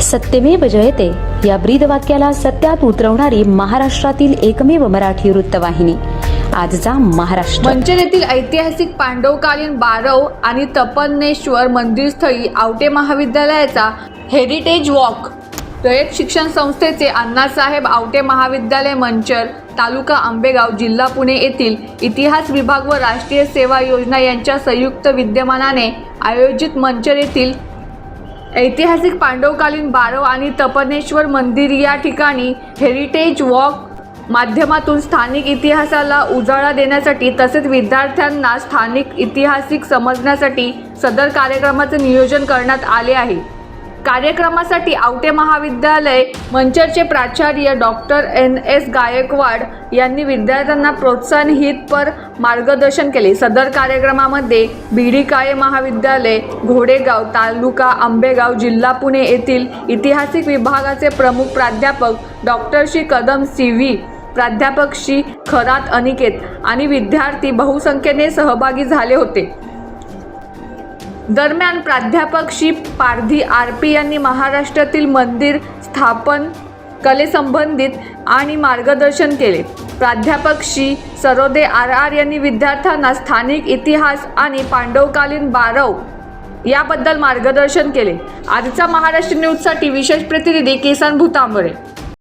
सत्यमेव जयते. या ब्रीद वाक्याला सत्यात उतरवणारी महाराष्ट्रातील एकमेव मराठी वृत्तवाहिनी. आजचा महाराष्ट्र. मंचर येथील ऐतिहासिक पांडवकालीन बारव आणि तपनेश्वर मंदिरस्थळी आवटे महाविद्यालयाचा हेरिटेज वॉक रयत शिक्षण संस्थेचे अण्णासाहेब आवटे महाविद्यालय मंचर तालुका आंबेगाव जिल्हा पुणे येथील इतिहास विभाग व राष्ट्रीय सेवा योजना यांच्या संयुक्त विद्यमानाने आयोजित मंचर येथील ऐतिहासिक पांडवकालीन बारव आणि तपनेश्वर मंदिर या ठिकाणी हेरिटेज वॉक माध्यमातून स्थानिक इतिहासाला उजाळा देण्यासाठी तसेच विद्यार्थ्यांना स्थानिक इतिहासिक समजण्यासाठी सदर कार्यक्रमाचे नियोजन करण्यात आले आहे. कार्यक्रमासाठी आवटे महाविद्यालय मंचरचे प्राचार्य डॉक्टर एन एस गायकवाड यांनी विद्यार्थ्यांना प्रोत्साहनहितपर मार्गदर्शन केले. सदर कार्यक्रमामध्ये बीडी काळे महाविद्यालय घोडेगाव तालुका आंबेगाव जिल्हा पुणे येथील ऐतिहासिक विभागाचे प्रमुख प्राध्यापक doctor Shri Kadam C V प्राध्यापक श्री खरात अनिकेत आणि विद्यार्थी बहुसंख्येने सहभागी झाले होते. दरम्यान प्राध्यापक श्री पारधी आर पी यांनी महाराष्ट्रातील मंदिर स्थापन कलेसंबंधित आणि मार्गदर्शन केले. प्राध्यापक श्री सरोदे आर आर यांनी विद्यार्थ्यांना स्थानिक इतिहास आणि पांडवकालीन बारव याबद्दल मार्गदर्शन केले. आजचा महाराष्ट्र न्यूजसाठी विशेष प्रतिनिधी किसन भूतांबरे